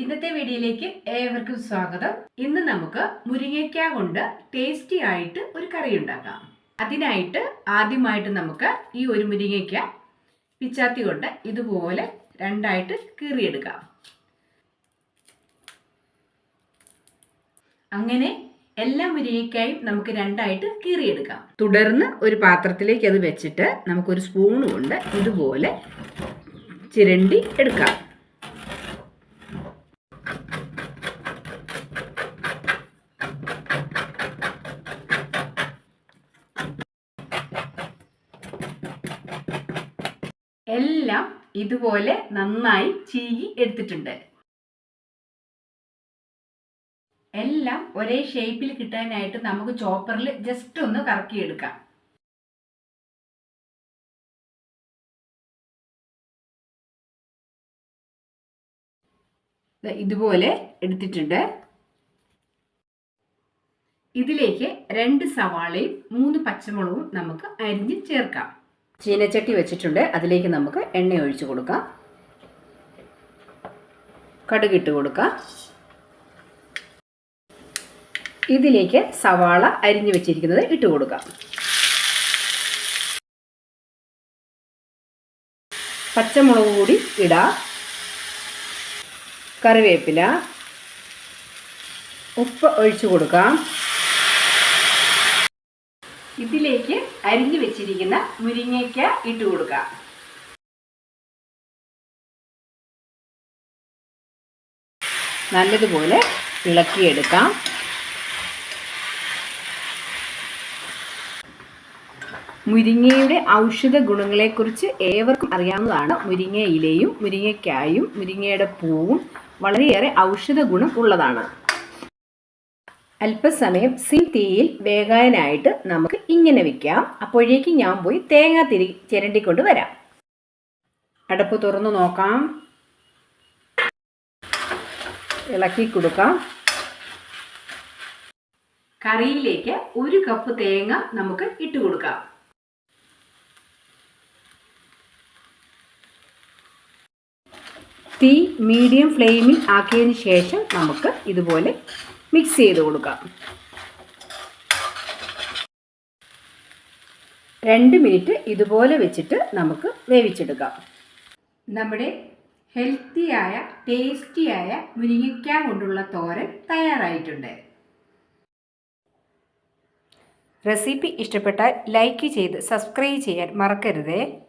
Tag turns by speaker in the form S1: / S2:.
S1: ഇന്നത്തെ വീഡിയോയിലേക്ക് ഏവർക്കും സ്വാഗതം. ഇന്ന് നമുക്ക് മുരിങ്ങയ്ക്ക കൊണ്ട് ടേസ്റ്റി ആയിട്ട് ഒരു കറി ഉണ്ടാക്കാം. അതിനായിട്ട് ആദ്യമായിട്ട് നമുക്ക് ഈ ഒരു മുരിങ്ങയ്ക്ക പിച്ചാത്തി കൊണ്ട് ഇതുപോലെ രണ്ടായിട്ട് കീറിയെടുക്കാം. അങ്ങനെ എല്ലാ മുരിങ്ങയ്ക്കായും നമുക്ക് രണ്ടായിട്ട് കീറിയെടുക്കാം. തുടർന്ന് ഒരു പാത്രത്തിലേക്ക് അത് വെച്ചിട്ട് നമുക്കൊരു സ്പൂൺ കൊണ്ട് ഇതുപോലെ ചിരണ്ടി എടുക്കാം. എല്ലാം ഇതുപോലെ നന്നായി ചീകി എടുത്തിട്ടുണ്ട്. എല്ലാം ഒരേ ഷേപ്പിൽ കിട്ടാനായിട്ട് നമുക്ക് ചോപ്പറിൽ ജസ്റ്റ് ഒന്ന് കറക്കിയെടുക്കാം. ഇതുപോലെ എടുത്തിട്ടുണ്ട്. ഇതിലേക്ക് രണ്ട് സവാളയും മൂന്ന് പച്ചമുളകും നമുക്ക് അരിഞ്ഞ് ചേർക്കാം. ചീനച്ചട്ടി വെച്ചിട്ടുണ്ട്. അതിലേക്ക് നമുക്ക് എണ്ണ ഒഴിച്ചു കൊടുക്കാം. കടുകിട്ട് കൊടുക്കാം. ഇതിലേക്ക് സവാള അരിഞ്ഞു വെച്ചിരിക്കുന്നത് ഇട്ട് കൊടുക്കാം. പച്ചമുളക് കൂടി ഇടാം. കറിവേപ്പില. ഉപ്പ് ഒഴിച്ചു കൊടുക്കാം. ഇതിലേക്ക് അരിഞ്ഞു വെച്ചിരിക്കുന്ന മുരിങ്ങയ്ക്ക ഇട്ട് കൊടുക്കാം. നല്ലതുപോലെ ഇളക്കിയെടുക്കാം. മുരിങ്ങയുടെ ഔഷധ ഗുണങ്ങളെക്കുറിച്ച് ഏവർക്കും അറിയാവുന്നതാണ് മുരിങ്ങ ഇലയും മുരിങ്ങയ്ക്കായും മുരിങ്ങയുടെ പൂവും വളരെയേറെ ഔഷധ ഗുണം ഉള്ളതാണ്. അല്പസമയം സിം തീയിൽ വേകാനായിട്ട് നമുക്ക് ഇങ്ങനെ വെക്കാം. അപ്പോഴേക്ക് ഞാൻ പോയി തേങ്ങ തിരി ചിരണ്ടിക്കൊണ്ട് വരാം. അടപ്പ് തുറന്നു നോക്കാം. ഇളക്കി കൊടുക്കാം. കറിയിലേക്ക് ഒരു കപ്പ് തേങ്ങ നമുക്ക് ഇട്ട് കൊടുക്കാം. തീ മീഡിയം ഫ്ലെയിമിൽ ആക്കിയതിന് ശേഷം നമുക്ക് ഇതുപോലെ മിക്സ് ചെയ്ത് കൊടുക്കാം. രണ്ട് മിനിറ്റ് ഇതുപോലെ വെച്ചിട്ട് നമുക്ക് വേവിച്ചെടുക്കാം. നമ്മുടെ ഹെൽത്തിയായ ടേസ്റ്റിയായ മുരിങ്ങയ്ക്ക കൊണ്ടുള്ള തോരൻ തയ്യാറായിട്ടുണ്ട്. റെസിപ്പി ഇഷ്ടപ്പെട്ടാൽ ലൈക്ക് ചെയ്ത് സബ്സ്ക്രൈബ് ചെയ്യാൻ മറക്കരുതേ.